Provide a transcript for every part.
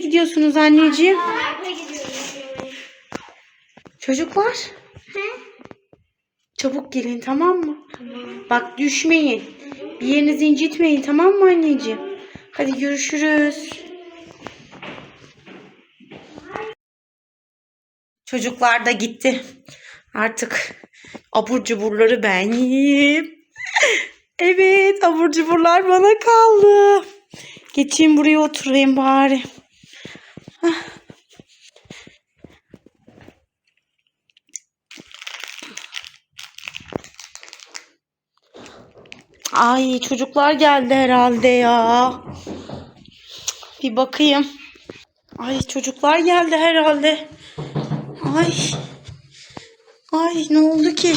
gidiyorsunuz anneciğim? Parka gidiyoruz. Çocuklar He? çabuk gelin tamam mı? Bak düşmeyin. Bir yerinizi incitmeyin tamam mı anneciğim? Hadi görüşürüz. Çocuklar da gitti. Artık abur cuburları ben yiyeyim. Evet abur cuburlar bana kaldı. Geçeyim buraya oturayım bari. Hah. Ay çocuklar geldi herhalde ya. Bir bakayım. Ay çocuklar geldi herhalde. Ay. Ay ne oldu ki?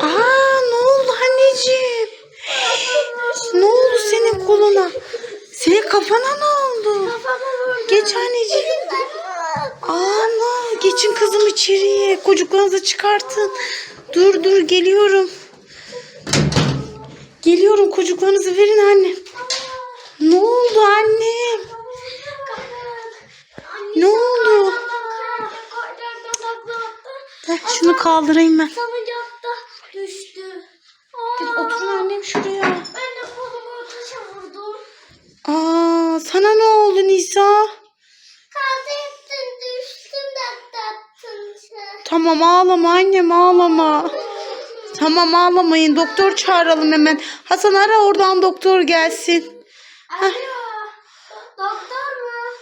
Aa ne oldu anneciğim? Ne oldu senin koluna? Senin kafana ne oldu? Geç anneciğim. Ana kızım içeriye. Kocuklarınızı çıkartın. Dur dur geliyorum. Geliyorum kocuklarınızı verin anne. Ne oldu annem? Ne oldu? Heh, şunu kaldırayım ben. Salıncakta düştü. Hadi oturun annem şuraya. Ben de kolumu taşa vurdum. Aa, sana ne oldu Nisa? Kalktım düştüm de tattım. Tamam ağlama annem ağlama. Tamam ağlamayın doktor çağıralım hemen. Hasan ara oradan doktor gelsin. Alo. Doktor mu?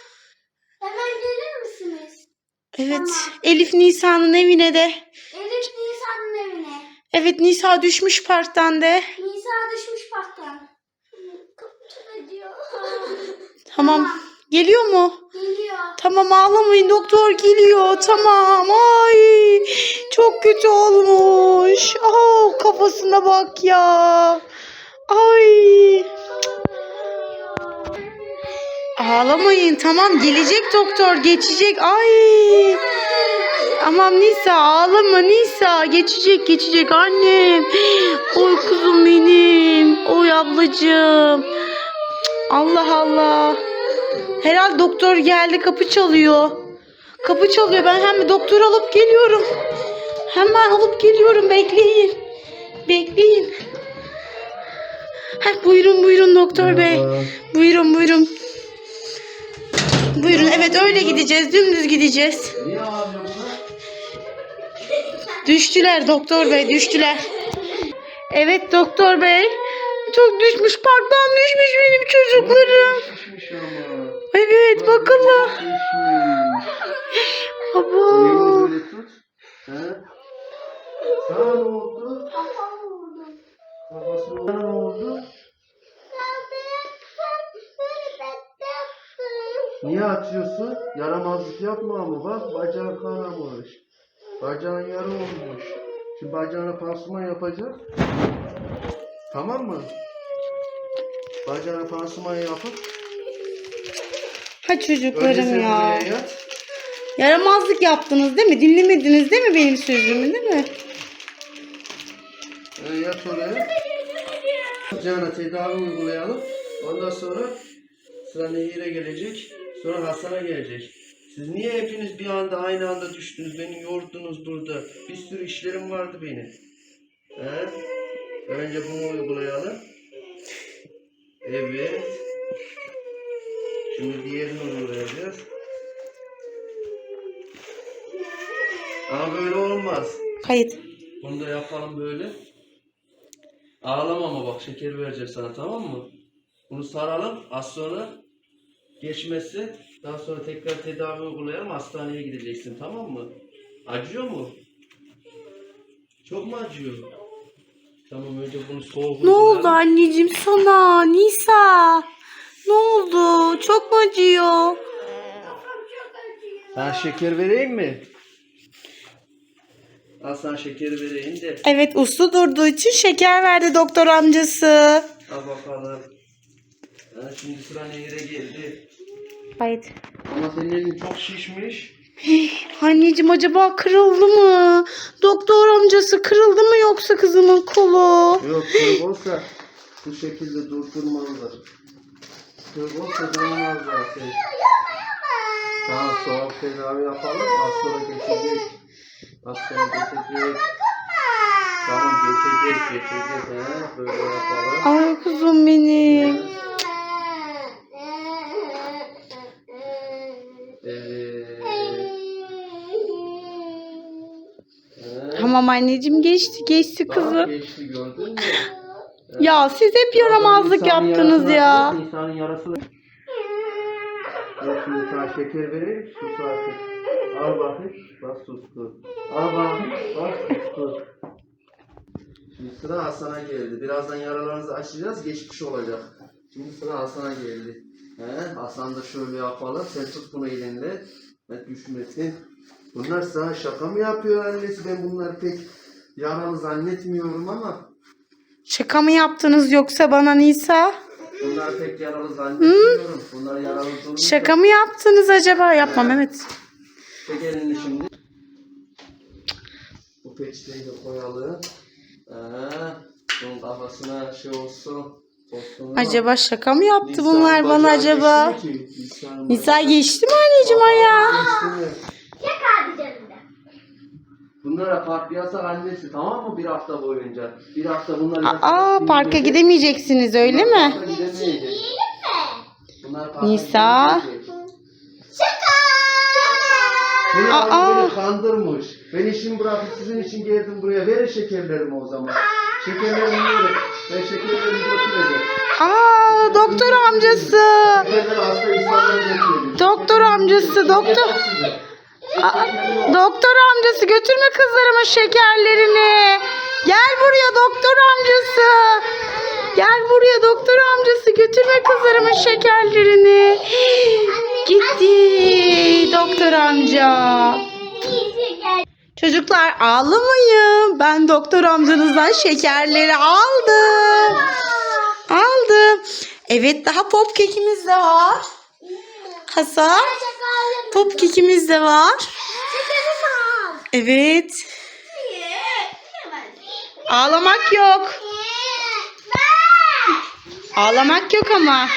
Hemen gelir misiniz? Evet Elif Nisa'nın evine de. Elif Nisa'nın evine. Evet Nisa düşmüş parktan de. Nisa düşmüş parktan. Kapı ediyor. Tamam. Geliyor mu? Geliyor. Tamam ağlamayın doktor geliyor. Tamam. Ay çok kötü olmuş. Aa, kafasına bak ya. Ay. Ağlamayın tamam gelecek doktor geçecek. Ay. Aman Nisa ağlama Nisa geçecek geçecek annem. Oy kuzum benim. Oy ablacığım. Allah Allah. Herhalde doktor geldi kapı çalıyor. Kapı çalıyor ben hemen doktor alıp geliyorum. Hemen alıp geliyorum bekleyin. Bekleyin. Heh, buyurun buyurun doktor bey. Buyurun buyurun. Buyurun evet öyle gideceğiz dümdüz gideceğiz. Düştüler doktor bey düştüler. Evet doktor bey. Çok düşmüş parktan düşmüş benim çocuklarım. Evet bakalım. Şişmiş. Abo. Sana ne oldu? Kafasına ne oldu? Niye atıyorsun? Yaramazlık yapma ama bak bacağın kanamış. Bacağın yara olmuş. Şimdi bacağına pansuman yapacak. Tamam mı? Bacağına pansuman yapıp Ha çocuklarım ya. Yaramazlık yaptınız değil mi? Dinlemediniz değil mi benim sözümü değil mi? Ee, yat oraya. Bacağına tedavi uygulayalım. Ondan sonra sıra Nehir'e gelecek. Sonra Hasan'a gelecek. Siz niye hepiniz bir anda aynı anda düştünüz? Beni yordunuz burada. Bir sürü işlerim vardı benim. He? Önce bunu uygulayalım. Evet. Şimdi diğerini uygulayacağız. Ama böyle olmaz. Kayıt. Bunu da yapalım böyle. Ağlama ama bak şeker vereceğim sana tamam mı? Bunu saralım az sonra geçmesi daha sonra tekrar tedavi uygulayalım hastaneye gideceksin tamam mı? Acıyor mu? Çok mu acıyor? Tamam önce bunu soğuk Ne oldu anneciğim sana? Nisa. Ne oldu? Çok mu acıyor? Sana şeker vereyim mi? Al sana şeker vereyim de. Evet uslu durduğu için şeker verdi doktor amcası. Al bakalım. Ha, şimdi sıra Nehir'e geldi. Kayıt. Ama senin elin çok şişmiş. Anneciğim acaba kırıldı mı? Doktor amcası kırıldı mı yoksa kızımın kolu? Yok kırık olsa bu şekilde durdurmalılar. Dur o kızılmaz zaten. Tamam soğuk tedavi yapalım. Az sonra geçecek. Az sonra geçecek. Tamam geçecek geçecek. He, böyle yapalım. Ay kuzum benim. Evet. He. Tamam anneciğim geçti geçti kızım. Geçti gördün mü? Ya siz hep yaramazlık İnsanın yaptınız yarasına- ya. İnsanın yarasını. Yok şimdi sana şeker vereyim. Sus artık. Al bakayım. Bak sustu. Al bakayım. Bak sustu. Şimdi sıra Hasan'a geldi. Birazdan yaralarınızı açacağız. Geçmiş olacak. Şimdi sıra Hasan'a geldi. He, Hasan da şöyle yapalım. Sen tut bunu elinle. Ben düşmesin. Bunlar sana şaka mı yapıyor annesi? Ben bunları pek yaralı zannetmiyorum ama. Şaka mı yaptınız yoksa bana Nisa? Bunlar pek yaralı zannetmiyorum. Bunlar yaralı. Şaka mı yaptınız acaba? Yapmam evet. Çek elini şimdi. Bu peçeteyi de koyalım. Ee, bunun kafasına şey olsun. Acaba şaka mı yaptı Nisan bunlar bana bacağı acaba? geçti mi ki? Nisan Nisa geçti mi anneciğim? Geçti mi? Bunlara park yasak annesi tamam mı bir hafta boyunca? Bir hafta bunlar Aa parka gidemeyeceksiniz öyle mi? Parka gidemeyecek. Yiyelim mi? Bunlar parka Nisa. gidemeyecek. Şaka. Aa. beni kandırmış. Ben işimi bırakıp sizin için geldim buraya. Verin şekerlerimi o zaman. Şekerlerimi verin. Ben şekerlerimi götüreceğim. Aa doktor amcası. Doktor amcası doktor. Doktor amcası götürme kızlarımın şekerlerini. Gel buraya doktor amcası. Gel buraya doktor amcası götürme kızlarımın şekerlerini. Gitti doktor amca. Çocuklar ağlamayın. Ben doktor amcanızdan şekerleri aldım. Aldım. Evet daha pop kekimiz de var. Hasan. Pop kekimiz de var. Evet. Ağlamak yok. Ağlamak yok ama.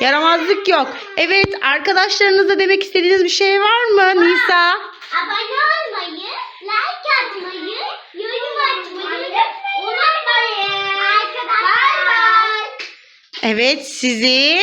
Yaramazlık yok. Evet arkadaşlarınıza demek istediğiniz bir şey var mı Nisa? Abone olmayı, like atmayı, yorum atmayı unutmayın. Arkadaşlar. Bye bye. Evet sizi